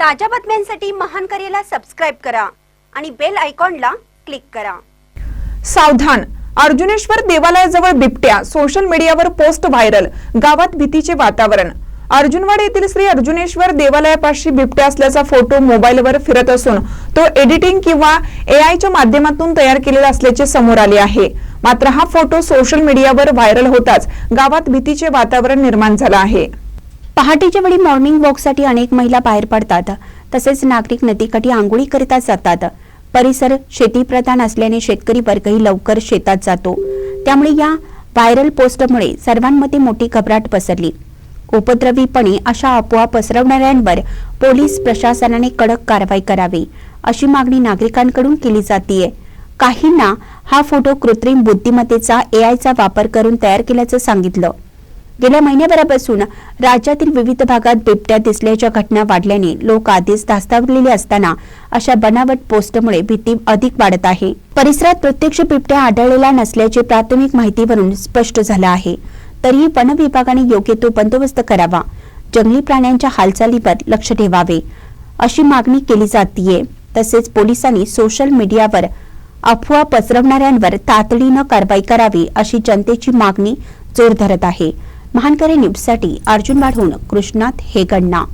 ताज्या बातम्यांसाठी महान करेला सबस्क्राईब करा आणि बेल आयकॉनला क्लिक करा. सावधान. अर्जुनेश्वर देवालयाजवळ बिबट्या सोशल मीडियावर पोस्ट व्हायरल गावात भीतीचे वातावरण. अर्जुनवाड येथील श्री अर्जुनेश्वर देवालयापाशी बिबट्या असल्याचा फोटो मोबाईलवर फिरत असून तो एडिटिंग किंवा एआयच्या माध्यमातून तयार केलेला असल्याचे समोर आले आहे. मात्र हा फोटो सोशल मीडियावर व्हायरल होताच गावात भीतीचे वातावरण निर्माण झालं आहे. पहाटेच्या वेळी मॉर्निंग वॉकसाठी अनेक महिला बाहेर पडतात. तसेच नागरिक नदीकाठी आंघोळी करीता जातात. परिसर शेतीप्रधान असल्याने शेतकरी वर्गही लवकर शेतात जातो. त्यामुळे या व्हायरल पोस्टमुळे सर्वांमध्ये मोठी घबराट पसरली. उपद्रवीपणे अशा अफवा पसरवणाऱ्यांवर पोलीस प्रशासनाने कडक कारवाई करावी अशी मागणी नागरिकांकडून केली जातीये. काहींना हा फोटो कृत्रिम बुद्धिमत्तेचा एआयचा वापर करून तयार केल्याचं सांगितलं. गेल्या महिन्याभरापासून राज्यातील विविध भागात बिबट्या दिसल्याच्या घटना वाढल्याने लोक आधीच धास्तावलेले असताना अशा बनावट पोस्टमुळे भीती अधिक वाढत आहे. परिसरात प्रत्यक्ष बिबट्या आढळलेला नसल्याचे प्राथमिक माहितीवरून स्पष्ट झालं आहे. तरीही वन विभागाने योग्य तो बंदोबस्त करावा. जंगली प्राण्यांच्या हालचालीवर लक्ष ठेवावे अशी मागणी केली जातीये. तसेच पोलिसांनी सोशल मीडियावर अफवा पसरवणाऱ्यांवर तातडीनं कारवाई करावी अशी जनतेची मागणी जोर धरत आहे. महानकरे न्यूजसाठी अर्जुन वाढवून कृष्णात हेगण्णा